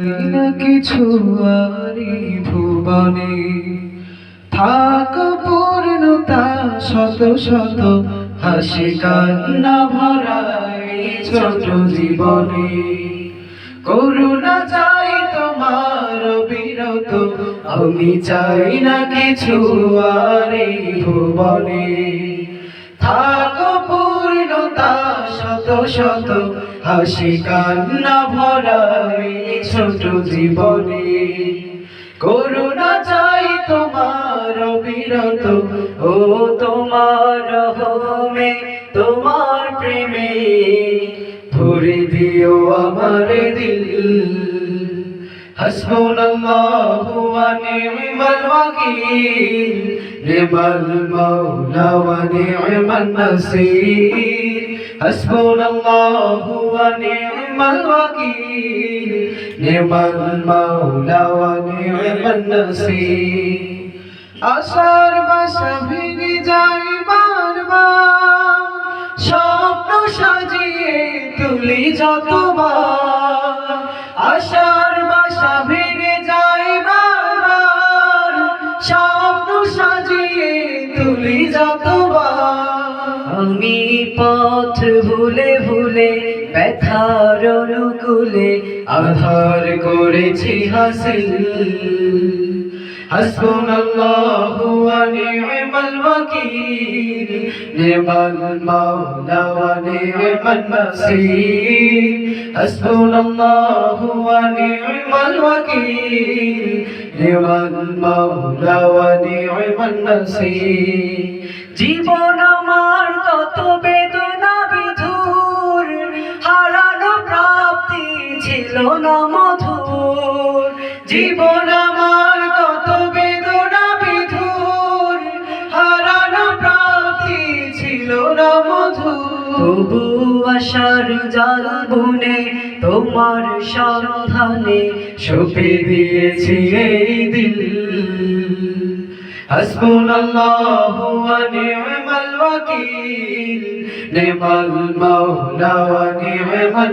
না কিছু ভুবনে। থাক পূর্ণতা শত শত হাসি কান্না ভরাই ছোট জীবনে। করুণা চাই তোমার বিরত, আমি চাই ভুবনে। থাক শত শত হাসি কান্না ভরাই ছোট জীবনে। করুণা চাই তোমার বিরত ও তোমার রহমে, তোমার প্রেমে। ভরে দিও আমার দিল। হাসবুনাল্লাহু ওয়া নি'মাল ওয়াকিল। নি'মাল মাওলা ওয়া নি'মান নাসির। হাসবুনাল্লাহু ওয়া নি'মাল ওয়াকিল নি'মাল মাওলা ওয়া নি'মান নাসির আশার বাসা ভেঙে যায় স্বপ্ন সাজিয়ে তুলি যতবার। আশার যায় বারবার স্বপ্ন সাজিয়ে তুলি আমি পথ ভুলে ভুলে, ব্যথার অনুকূলে আধার করেছি হাসিল। হাসবুনাল্লাহু ওয়া নি'মাল ওয়াকিল, নি'মাল মাওলা ওয়া নি'মাল নাসির হাসবুনাল্লাহু ওয়া ওয়াকিল, নি'মাল মাওলা ওয়া নি'মাল জীবন আমার কত ছিল না মধুর জীবন আমার কত বেদনা বিধুর হারানো প্রাপ্তি ছিল না মধুর। তবু আশার জাল বুনে তোমার সন্ধানে সপে দিয়েছি এই দিল। হাসবুনাল্লাহু ওয়া নি'মাল নেমল নি'মাল মাওলা ওয়া নি'মান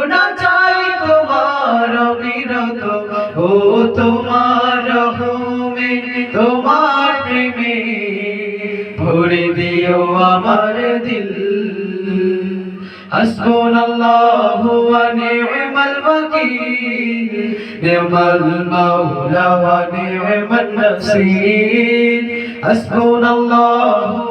ভরে দিও আমার দিল। হাসবুনাল্লাহু ওয়া নি'মাল ওয়াকিল। নি'মাল মাওলা ওয়া নি'মান নাসির। হাসবুনাল্লাহু